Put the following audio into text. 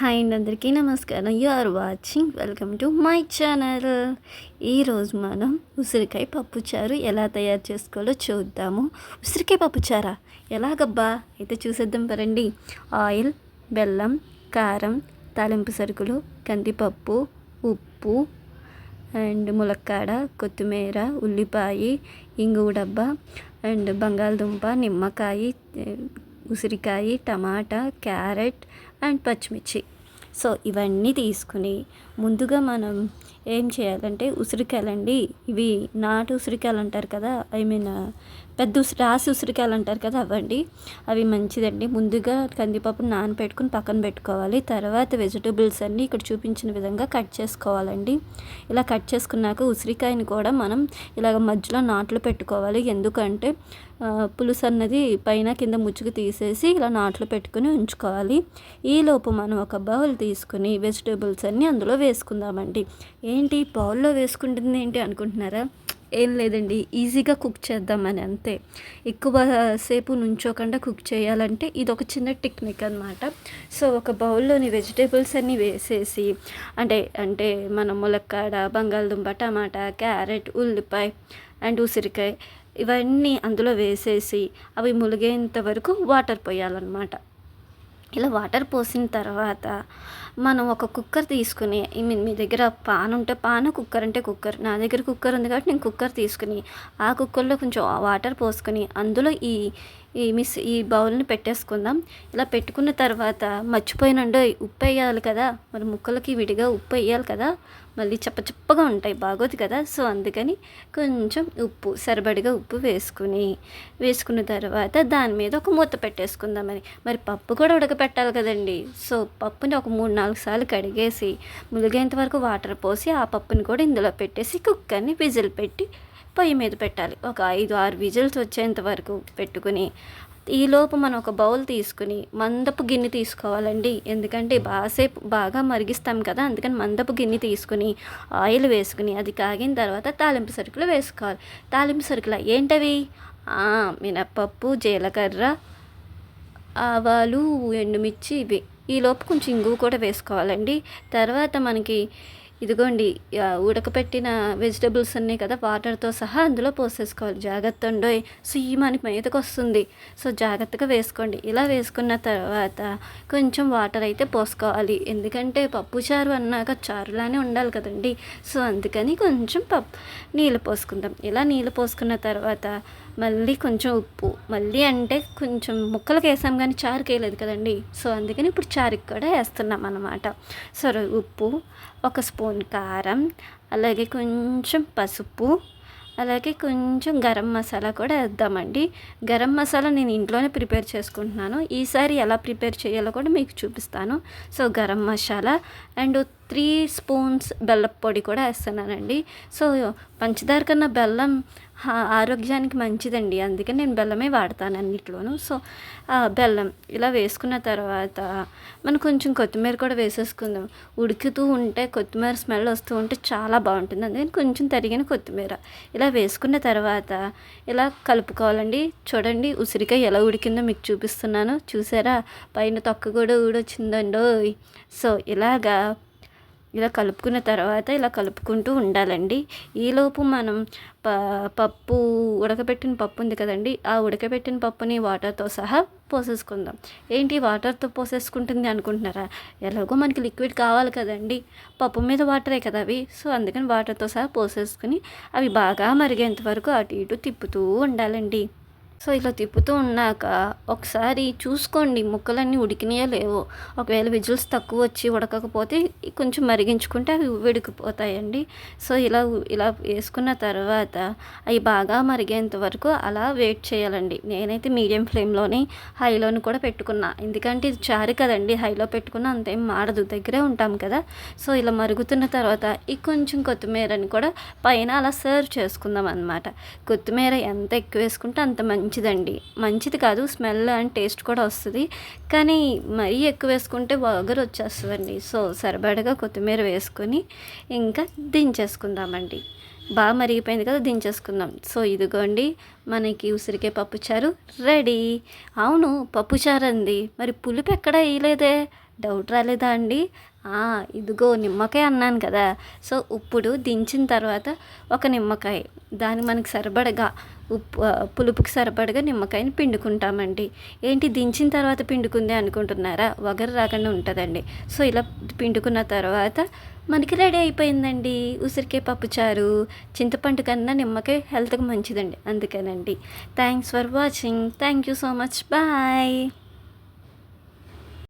Hi అండి అందరికీ నమస్కారం. You are watching welcome to my channel ఈరోజు మనం ఉసిరికాయ పప్పుచారు ఎలా తయారు చేసుకోవాలో చూద్దాము. ఉసిరికాయ పప్పుచారా? ఎలాగబ్బా? అయితే చూసేద్దాం పరండి ఆయిల్ బెల్లం కారం తాలింపు సరుకులు కందిపప్పు ఉప్పు అండ్ ములక్కాడ కొత్తిమీర ఉల్లిపాయ ఇంగువ డబ్బా అండ్ బంగాళదుంప నిమ్మకాయ ఉసిరికాయ టమాటా క్యారెట్ అండ్ పచ్చిమిర్చి. సో ఇవన్నీ తీసుకుని ముందుగా మనం ఏం చేయాలంటే ఉసిరికాయలండి ఇవి నాటు ఉసిరికాయలు అంటారు కదా ఐ మీన్ పెద్ద ఉసిరి రాసి ఉసిరికాయలు అంటారు కదా అవ్వండి అవి మంచిదండి. ముందుగా కందిపప్పు నానబెట్టుకుని పక్కన పెట్టుకోవాలి. తర్వాత వెజిటబుల్స్ అన్నీ ఇక్కడ చూపించిన విధంగా కట్ చేసుకోవాలండి. ఇలా కట్ చేసుకున్నాక ఉసిరికాయని కూడా మనం ఇలాగ మధ్యలో నాట్లు పెట్టుకోవాలి. ఎందుకంటే పులుసు అన్నది పైన కింద ముచ్చుకు తీసేసి ఇలా నాట్లు పెట్టుకుని ఉంచుకోవాలి. ఈలోపు మనం ఒక బౌల్ తీసుకుని వెజిటేబుల్స్ అన్నీ అందులో వేసుకుందామండి. ఏంటి? బౌల్లో వేసుకుంటుంది ఏంటి అనుకుంటున్నారా? ఏం లేదండి ఈజీగా కుక్ చేద్దామని అంతే. ఎక్కువ సేపు నుంచోకుండా కుక్ చేయాలంటే ఇది ఒక చిన్న టెక్నిక్ అనమాట సో ఒక బౌల్లోని వెజిటేబుల్స్ అన్నీ వేసేసి అంటే అంటే మన ములక్కాడ బంగాళదుంప టమాటా క్యారెట్ ఉల్లిపాయ అండ్ ఉసిరికాయ ఇవన్నీ అందులో వేసేసి అవి ములిగేంత వరకు వాటర్ పోయాలన్నమాట. ఇలా వాటర్ పోసిన తర్వాత మనం ఒక కుక్కర్ తీసుకుని ఐ మీన్ మీ దగ్గర పాన్ ఉంటే పాన్ కుక్కర్ అంటే కుక్కర్. నా దగ్గర కుక్కర్ ఉంది కాబట్టి నేను కుక్కర్ తీసుకుని ఆ కుక్కర్లో కొంచెం వాటర్ పోసుకొని అందులో ఈ ఈ మిస్ ఈ బౌల్ని పెట్టేసుకుందాం. ఇలా పెట్టుకున్న తర్వాత మర్చిపోయినండో ఉప్పు వేయాలి కదా. మరి ముక్కలకి విడిగా ఉప్పు వేయాలి కదా. మళ్ళీ చప్పచప్పగా ఉంటాయి బాగోదు కదా. సో అందుకని కొంచెం ఉప్పు సరిపడిగా ఉప్పు వేసుకుని వేసుకున్న తర్వాత దాని మీద ఒక మూత పెట్టేసుకుందామని. మరి పప్పు కూడా ఉడకపెట్టాలి కదండి. సో పప్పుని ఒక మూడు నాలుగు సార్లు కడిగేసి ములిగేంత వరకు వాటర్ పోసి ఆ పప్పుని కూడా ఇందులో పెట్టేసి కుక్కర్ని విజిల్ పెట్టి పొయ్యి మీద పెట్టాలి. ఒక ఐదు ఆరు విజిల్స్ వచ్చేంత వరకు పెట్టుకుని ఈలోపు మనం ఒక బౌల్ తీసుకుని మందపు గిన్నె తీసుకోవాలండి. ఎందుకంటే బాసేపు బాగా మరిగిస్తాం కదా అందుకని మందపు గిన్నె తీసుకుని ఆయిల్ వేసుకుని అది కాగిన తర్వాత తాలింపు సరుకులు వేసుకోవాలి. తాలింపు సరుకులు ఏంటవి? మినప్పప్పు జీలకర్ర ఆవాలు ఎండుమిర్చి ఇవి. ఈలోపు కొంచెం ఇంగువ కూడా వేసుకోవాలండి. తర్వాత మనకి ఇదిగోండి ఉడకపెట్టిన వెజిటబుల్స్ అన్నీ కదా వాటర్తో సహా అందులో పోసేసుకోవాలి. జాగ్రత్త ఉండోయ్ సో ఈ మనకి మీదకి వస్తుంది సో జాగ్రత్తగా వేసుకోండి. ఇలా వేసుకున్న తర్వాత కొంచెం వాటర్ అయితే పోసుకోవాలి. ఎందుకంటే పప్పు చారు అన్నాక చారులానే ఉండాలి కదండి. సో అందుకని కొంచెం పప్పు నీళ్ళు పోసుకుందాం. ఇలా నీళ్ళు పోసుకున్న తర్వాత మళ్ళీ కొంచెం ఉప్పు. మళ్ళీ అంటే కొంచెం ముక్కలకు వేసాం కానీ చారుకి వేయలేదు కదండి. సో అందుకని ఇప్పుడు చారుకి కూడా వేస్తున్నాం అన్నమాట. సరే ఉప్పు ఒక స్పూన్ కారం అలాగే కొంచెం పసుపు అలాగే కొంచెం గరం మసాలా కూడా వేద్దామండి. గరం మసాలా నేను ఇంట్లోనే ప్రిపేర్ చేసుకుంటున్నాను. ఈసారి ఎలా ప్రిపేర్ చేయాలో కూడా మీకు చూపిస్తాను. So garam masala and three spoons బెల్లం పొడి కూడా వేస్తున్నానండి. సో పంచదార కన్నా బెల్లం ఆరోగ్యానికి మంచిదండి. అందుకే నేను బెల్లమే వాడతాను అన్నిట్లోనూ. సో బెల్లం ఇలా వేసుకున్న తర్వాత మనం కొంచెం కొత్తిమీర కూడా వేసేసుకుందాం. ఉడుకుతూ ఉంటే కొత్తిమీర స్మెల్ వస్తూ ఉంటే చాలా బాగుంటుంది. అందుకని కొంచెం తరిగిన కొత్తిమీర ఇలా వేసుకున్న తర్వాత ఇలా కలుపుకోవాలండి. చూడండి ఉసిరికాయ ఎలా ఉడికిందో మీకు చూపిస్తున్నాను. చూసారా? పైన తొక్క కూడా ఊడొచ్చిందండో సో ఇలాగా ఇలా కలుపుకున్న తర్వాత ఇలా కలుపుకుంటూ ఉండాలండి. ఈలోపు మనం ప పప్పు ఉడకబెట్టిన పప్పు ఉంది కదండి ఆ ఉడకబెట్టిన పప్పుని వాటర్తో సహా పోసేసుకుందాం. ఏంటి వాటర్తో పోసేసుకుంటుంది అనుకుంటున్నారా? ఎలాగో మనకి లిక్విడ్ కావాలి కదండి పప్పు మీద వాటరే కదా అవి. సో అందుకని వాటర్తో సహా పోసేసుకుని అవి బాగా మరిగేంత వరకు అటు ఇటు తిప్పుతూ ఉండాలండి. సో ఇలా తిప్పుతూ ఉన్నాక ఒకసారి చూసుకోండి ముక్కలన్నీ ఉడికినాయో లేవో. ఒకవేళ విజిల్స్ తక్కువ వచ్చి ఉడకకపోతే కొంచెం మరిగించుకుంటే అవి ఉడికిపోతాయండి సో ఇలా ఇలా వేసుకున్న తర్వాత అవి బాగా మరిగేంత వరకు అలా వెయిట్ చేయాలండి. నేనైతే మీడియం ఫ్లేమ్లోని హైలోని కూడా పెట్టుకున్నా. ఎందుకంటే ఇది చారు కదండి హైలో పెట్టుకున్న అంతేం మాడదు. దగ్గరే ఉంటాం కదా. సో ఇలా మరుగుతున్న తర్వాత ఈ కొంచెం కొత్తిమీరని కూడా పైన అలా సర్వ్ చేసుకుందాం అనమాట కొత్తిమీర ఎంత ఎక్కువ వేసుకుంటే అంత మంచి మంచిదండి. మంచిది కాదు స్మెల్ అండ్ టేస్ట్ కూడా వస్తుంది. కానీ మరీ ఎక్కువ వేసుకుంటే వగరు వచ్చేస్తుందండి సో సరిపడగా కొత్తిమీర వేసుకొని ఇంకా దించేసుకుందామండి. బాగా మరిగిపోయింది కదా దించేసుకుందాం. సో ఇదిగోండి మనకి ఉసిరికే పప్పుచారు రెడీ. అవును పప్పుచారు అంది మరి పులుపు ఎక్కడ వేయలేదే? డౌట్ రాలేదా అండి? ఇదిగో నిమ్మకాయ అన్నాను కదా. సో ఇప్పుడు దించిన తర్వాత ఒక నిమ్మకాయ. దాన్ని మనకు సరిపడగా ఉప్పు పులుపుకి సరిపడగా నిమ్మకాయని పిండుకుంటామండి. ఏంటి దించిన తర్వాత పిండుకుంది అనుకుంటున్నారా? వగరు రాకుండా ఉంటుందండి. సో ఇలా పిండుకున్న తర్వాత మనకి రెడీ అయిపోయిందండి. ఉసిరికాయ పప్పుచారు చింతపండు కన్నా నిమ్మకాయ హెల్త్కి మంచిదండి. అందుకేనండి. Thanks for watching. Thank you so much. Bye.